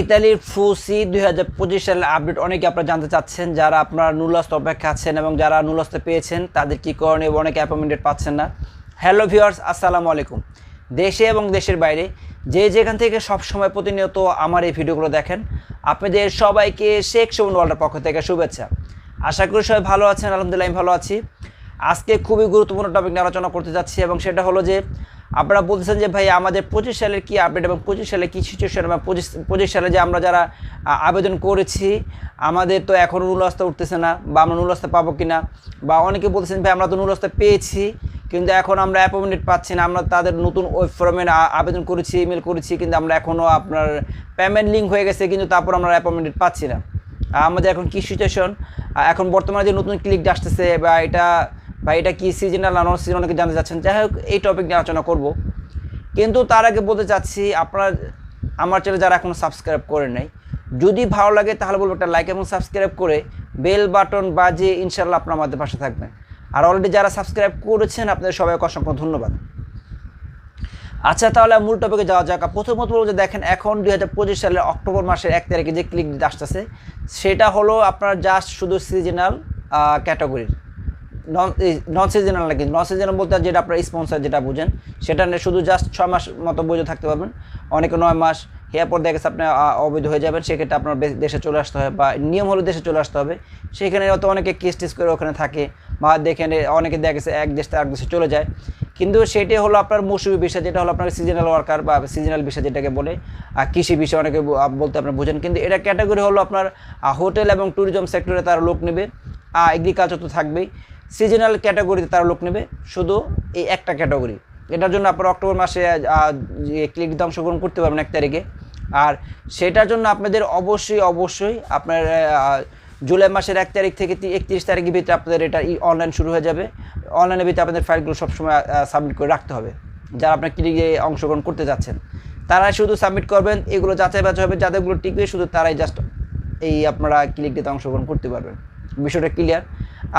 ইতালির ফুসি দুই হাজার পঁচিশ সালের আপডেট অনেকে আপনারা জানতে চাচ্ছেন, যারা আপনার নুলাস্ত অপেক্ষা আছেন এবং যারা নুলাস্ত পেয়েছেন, তাদের কী করণীয় অনেকে অ্যাপয়েন্টমেন্ট পাচ্ছেন না। হ্যালো ভিউয়ার্স আসসালামু আলাইকুম। দেশে এবং দেশের বাইরে যে যেখান থেকে সবসময় প্রতিনিয়ত আমার এই ভিডিওগুলো দেখেন, আপনাদের সবাইকে শেখ সুমন ওয়ার্ল্ডের পক্ষ থেকে শুভেচ্ছা। আশা করি সবাই ভালো আছেন, আলহামদুলিল্লাহ আমি ভালো আছি। আজকে খুবই গুরুত্বপূর্ণ টপিক নিয়ে আলোচনা করতে যাচ্ছি এবং সেটা হলো যে আপনারা বলছেন যে, ভাই, আমাদের পঁচিশ সালের কী আপডেট এবং পঁচিশ সালে কী সিচুয়েশন বা পঁচিশ পঁচিশ সালে যে আমরা যারা আবেদন করেছি, আমাদের তো এখনও নুলস্তা উঠতেছে না বা আমরা নুলস্তা পাবো কি না বা অনেকে বলছেন ভাই, আমরা তো নুলস্তা পেয়েছি, কিন্তু এখন আমরা অ্যাপয়েন্টমেন্ট পাচ্ছি না। আমরা তাদের নতুন ওয়েব ফর্মে আবেদন করেছি ইমেল করেছি, কিন্তু আমরা এখনও আপনার পেমেন্ট লিঙ্ক হয়ে গেছে, কিন্তু তারপর আমরা অ্যাপয়েন্টমেন্ট পাচ্ছি না। আমাদের এখন কী সিচুয়েশন এখন বর্তমানে যে নতুন ক্লিক আসতেছে বা এটা বা এটা কি সিজনাল না নন সিজন অনেকে জানতে চাচ্ছেন? যাই হোক, এই টপিক নিয়ে আলোচনা করব। কিন্তু তার আগে বলতে চাচ্ছি, আপনারা আমার চ্যানেল যারা এখনও সাবস্ক্রাইব করে নাই, যদি ভালো লাগে তাহলে বলব একটা লাইক এবং সাবস্ক্রাইব করে বেল বাটন বাজে ইনশাল্লাহ আপনার আমাদের পাশে থাকবেন। আর অলরেডি যারা সাবস্ক্রাইব করেছেন, আপনাদের সবাইকে অসংখ্য ধন্যবাদ। আচ্ছা তাহলে মূল টপিকে যাওয়া যাক। প্রথমত বলব যে দেখেন, এখন দুই হাজার পঁচিশ সালের অক্টোবর মাসের এক তারিখে যে ক্লিক আসতেছে, সেটা হলো আপনার জাস্ট শুধু সিজনাল ক্যাটাগরির নন সিজনাল নাকি? নন সিজনাল বলতে যেটা আপনার স্পন্সার যেটা বুঝেন, সেটা নিয়ে শুধু জাস্ট ছয় মাস মতো বৈধ থাকতে পারবেন। অনেকে নয় মাস এরপর দেখে গেছে আপনি অবৈধ হয়ে যাবেন, সেক্ষেত্রে আপনার দেশে চলে আসতে হবে বা নিয়ম হলে দেশে চলে আসতে হবে। সেখানে হয়তো অনেকে কেস টেস করে ওখানে থাকে বা দেখেন অনেকে দেখা গেছে এক দেশ থেকে আরেক দেশে চলে যায়। কিন্তু সেটাই হলো আপনার মৌসুমি বিষয়, যেটা হলো আপনার সিজনাল ওয়ার্কার বা সিজনাল বিষয় যেটাকে বলে আর কৃষি বিষয় অনেকে বলতে আপনার বুঝেন। কিন্তু এটা ক্যাটাগরি হলো আপনার হোটেল এবং ট্যুরিজম সেক্টরে তার লোক নেবে। এগ্রিকালচার তো থাকবেই। সিজনাল ক্যাটাগরিতে তারা লোক নেবে শুধু এই একটা ক্যাটাগরি এটার জন্য আপনার অক্টোবর মাসে আহ, ক্লিক দিতে অংশগ্রহণ করতে পারবেন এক তারিখে। আর সেটার জন্য আপনাদের অবশ্যই অবশ্যই আপনার জুলাই মাসের এক তারিখ থেকে একত্রিশ তারিখের ভিতরে আপনাদের এটা অনলাইন শুরু হয়ে যাবে। অনলাইনের ভিতরে আপনাদের ফাইলগুলো সবসময় সাবমিট করে রাখতে হবে। যারা আপনার ক্লিকে অংশগ্রহণ করতে যাচ্ছেন। তারা শুধু সাবমিট করবেন এগুলো যাচাই বাছাই হবে যাদেরগুলো টিকবে শুধু তারাই জাস্ট এই আপনারা ক্লিক দিতে অংশগ্রহণ করতে পারবেন। বিষয়টা ক্লিয়ার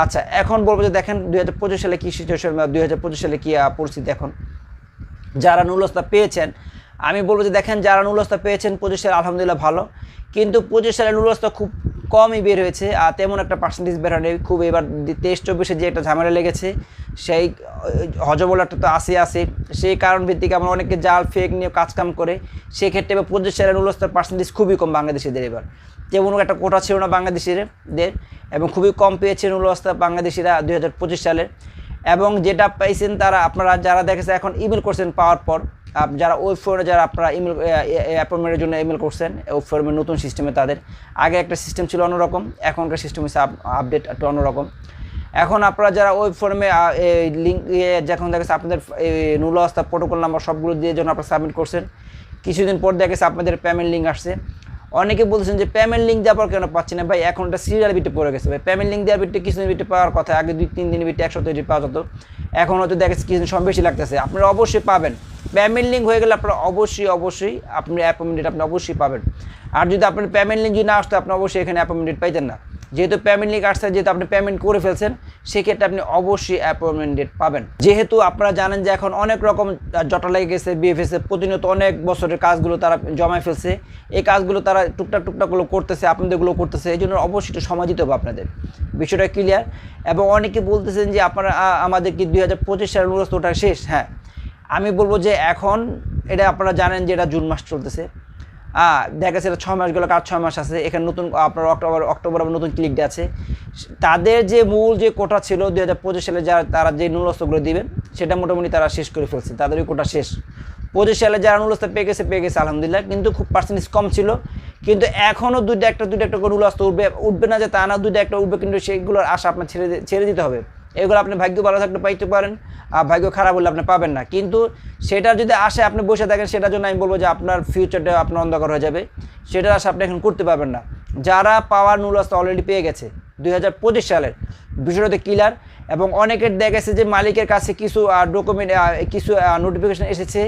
আচ্ছা এখন বলব যে দেখেন দুই হাজার পঁচিশ সালে কী সিচুয়েশন দুই হাজার পঁচিশ সালে কী পরিস্থিতি এখন? যারা নুলস্তা পেয়েছেন, আমি বলব যে দেখেন যারা নুলস্তা পেয়েছেন, পঁচিশ সালে আলহামদুলিল্লাহ ভালো। কিন্তু পঁচিশ সালে নুলস্তা খুব কমই বের হয়েছে, আর তেমন একটা পার্সেন্টেজ বের হয়নি। খুব এবার তেইশ চব্বিশে যে একটা ঝামেলা লেগেছে, সেই হজবলাটা তো আসে আসে সেই কারণ ভিত্তিক আমরা অনেকে জাল ফেক নিয়ে কাজকাম করে, সেক্ষেত্রে এবার পঁচিশ সালে নুলস্তার পার্সেন্টেজ খুবই কম বাংলাদেশিদের এবার। তেমন একটা কোটা ছিল না বাংলাদেশিদের। এবং খুবই কম পেয়েছে নুলস্তা বাংলাদেশিরা দুই হাজার পঁচিশ সালের এবং যেটা পাইছেন তারা, আপনারা যারা দেখেছে এখন ইমেল করছেন পাওয়ার পর যারা ওয়েব ফোনে যারা আপনারা ইমেল অ্যাপয়েন্টমেন্টের জন্য ইমেল করছেন ওয়েব ফোর্মের নতুন সিস্টেমে তাদের। আগে একটা সিস্টেম ছিল অন্যরকম, এখনকার সিস্টেম হচ্ছে আপডেট একটু অন্যরকম। এখন আপনারা যারা ওয়েব ফর্মে লিঙ্ক যখন দেখেছে আপনাদের নুলস্তা প্রোটোকল নাম্বার সবগুলো দিয়ে যখন আপনারা সাবমিট করছেন, কিছুদিন পর দেখেছে আপনাদের পেমেন্ট লিঙ্ক আসছে। অনেকে বলছেন যে পেমেন্ট লিঙ্ক দেওয়ার কেন পাচ্ছি না? ভাই, এখন এটা সিরিয়াল বিটে পড়ে গেছে, ভাই। পেমেন্ট লিঙ্ক দেওয়ার বিটে কিছুদিন বিটে পাওয়ার কথা, আগে দুই, তিন দিন বিটে একশো তৈরি পাওয়া যেত। এখন হয়তো দেখেছে কিছুদিন সব বেশি লাগতেছে। আপনারা অবশ্যই পাবেন। পেমেন্ট লিঙ্ক হয়ে গেলে আপনারা অবশ্যই অবশ্যই আপনি অ্যাপয়েন্টমেন্ট আপনি অবশ্যই পাবেন। আর যদি আপনার পেমেন্ট লিঙ্ক যদি না আসতো, আপনি অবশ্যই এখানে অ্যাপয়েন্টমেন্ট পাইতেন না। যেহেতু পেমেন্ট লিঙ্ক আসছে, যেহেতু আপনি পেমেন্ট করে ফেলছেন, সেক্ষেত্রে আপনি অবশ্যই অ্যাপয়েন্টমেন্ট ডেট পাবেন। যেহেতু আপনারা জানেন যে এখন অনেক রকম জটা লেগে গেছে বিএফএসে প্রতিনিয়ত অনেক বছরের কাজগুলো তারা জমায় ফেলছে। এই কাজগুলো তারা টুকটাক টুকটাকগুলো করতেছে আপনাদেরগুলো করতেছে, এই জন্য অবশ্যই একটু সময় দিতে হবে আপনাদের। বিষয়টা ক্লিয়ার এবং অনেকে বলতেছেন যে আপনারা আমাদের কি দুই হাজার পঁচিশ সালের নুরস্ত ওটা শেষ? হ্যাঁ। আমি বলব যে এখন, এটা আপনারা জানেন যে এটা জুন মাস চলতেছে। দেখা গেছে ছয় মাস গেলো, কার ছয় মাস আছে? এখানে নতুন, আপনার অক্টোবর অক্টোবর আবার নতুন ক্লিক আছে। তাদের যে মূল যে কোটা ছিল দুই হাজার পঁচিশ সালে, যারা, তারা যে নুলস্তগুলো দিবেন সেটা মোটামুটি তারা শেষ করে ফেলছে। তাদের ওই কোটা শেষ। পঁচিশ সালে যারা নুলস্ত পেয়ে গেছে পেয়ে গেছে, আলহামদুলিল্লাহ। কিন্তু খুব পার্সেন্টেজ কম ছিল। কিন্তু এখনও দুইটা একটা দুইটা একটা করে নুলস্ত উঠবে উঠবে না যে তা না, দুইটা একটা উঠবে, কিন্তু সেগুলোর আশা আপনার ছেড়ে ছেড়ে দিতে হবে। এগুলো আপনি ভাগ্য ভালো থাকলে পাইতে পারেন, আর ভাগ্য খারাপ হলে আপনি পাবেন না। কিন্তু সেটা যদি আসে, আপনি বসে থাকেন, সেটার জন্য আমি বলব যে আপনার ফিউচারটা আপনার অন্ধকার হয়ে যাবে। সেটা আশা আপনি এখন করতে পারবেন না। যারা পাওয়ার নুলস্ত অলরেডি পেয়ে গেছে, দুই হাজার পঁচিশ সালের বিষয়টাতে ক্লিয়ার এবং অনেকের দেখা গেছে যে মালিকের কাছে কিছু ডকুমেন্ট কিছু নোটিফিকেশন এসেছে,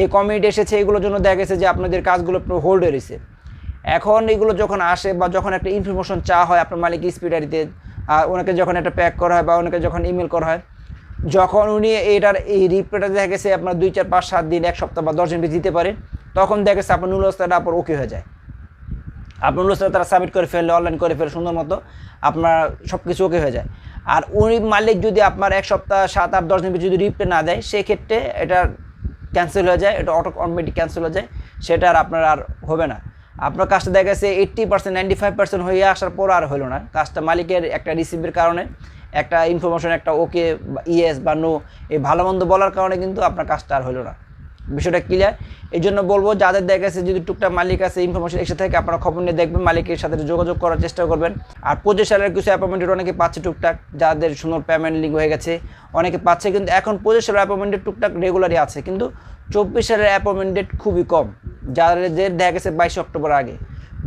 এই কমিটি এসেছে, এগুলোর জন্য দেখা গেছে যে আপনাদের কাজগুলো হোল্ড রয়েছে। এখন এগুলো যখন আসে বা যখন একটা ইনফরমেশন চা হয় আপনার মালিক স্পিডারিতে ওনাকে যখন একটা প্যাক করা হয় বা ওনাকে যখন ইমেল করা হয়, যখন উনি এটার এই রিপ্লেটা দেখা গেছে আপনার দুই, চার, পাঁচ, সাত দিন, এক সপ্তাহ বা দশ দিন দিতে পারে, তখন দেখা গেছে আপনার নুলস্তাটা আপনার ওকে হয়ে যায়। আপনার অনুরোধ তারা সাবমিট করে ফেললে অনলাইন করে ফেলে সুন্দর মতো আপনার সব কিছু ওকে হয়ে যায়। আর উনি মালিক যদি আপনার এক সপ্তাহ, সাত, আট, দশ দিন যদি রিপ্লে না দেয়, সেক্ষেত্রে এটা ক্যান্সেল হয়ে যায়, এটা অটো অটোমেটিক ক্যান্সেল হয়ে যায়, সেটা আর আপনার আর হবে না। আপনার কাজটা দেখা গেছে eighty percent ninety five percent হয়ে আসার পর আর হলো না। কাজটা মালিকের একটা রিসিভের কারণে, একটা ইনফরমেশন একটা ওকে ইয়েস বা নো এই ভালো মন্দ বলার কারণে কিন্তু আপনার কাজটা আর হলো না। বিষয়টা ক্লিয়ার এই জন্য বলব, যাদের দেখা গেছে যদি টুকটাক মালিক আছে ইনফরমেশন এসে থাকে, আপনারা খবর নিয়ে দেখবেন, মালিকের সাথে যোগাযোগ করার চেষ্টা করবেন। আর পঁচিশ সালের কিছু অ্যাপয়েন্টমেন্ট অনেকে পাচ্ছে টুকটাক, যাদের সুন্দর পেমেন্ট লিঙ্ক হয়ে গেছে, অনেকে পাচ্ছে, কিন্তু এখন পঁচিশ সালের অ্যাপয়েন্টমেন্ট টুকটাক রেগুলারই আছে, কিন্তু চব্বিশ সালের অ্যাপয়েন্টমেন্ট খুবই কম। যাদের দেখা গেছে বাইশে অক্টোবর আগে।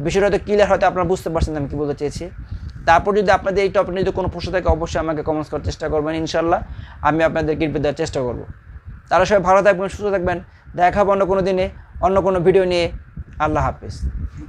বিষয়টা হয়তো ক্লিয়ার হয়তো আপনারা বুঝতে পারছেন আমি কী বলতে চেয়েছি। তারপর যদি আপনাদের এই টপিক যদি কোনো প্রশ্ন থাকে, অবশ্যই আমাকে কমেন্টস করার চেষ্টা করবেন ইনশাল্লাহ আমি আপনাদের রিপ্লাই দেওয়ার চেষ্টা করব। তারা সবাই ভালো থাকবেন, সুস্থ থাকবেন, দেখা হবে অন্য কোনো দিনে, অন্য কোনো ভিডিও নিয়ে। আল্লাহ হাফিজ।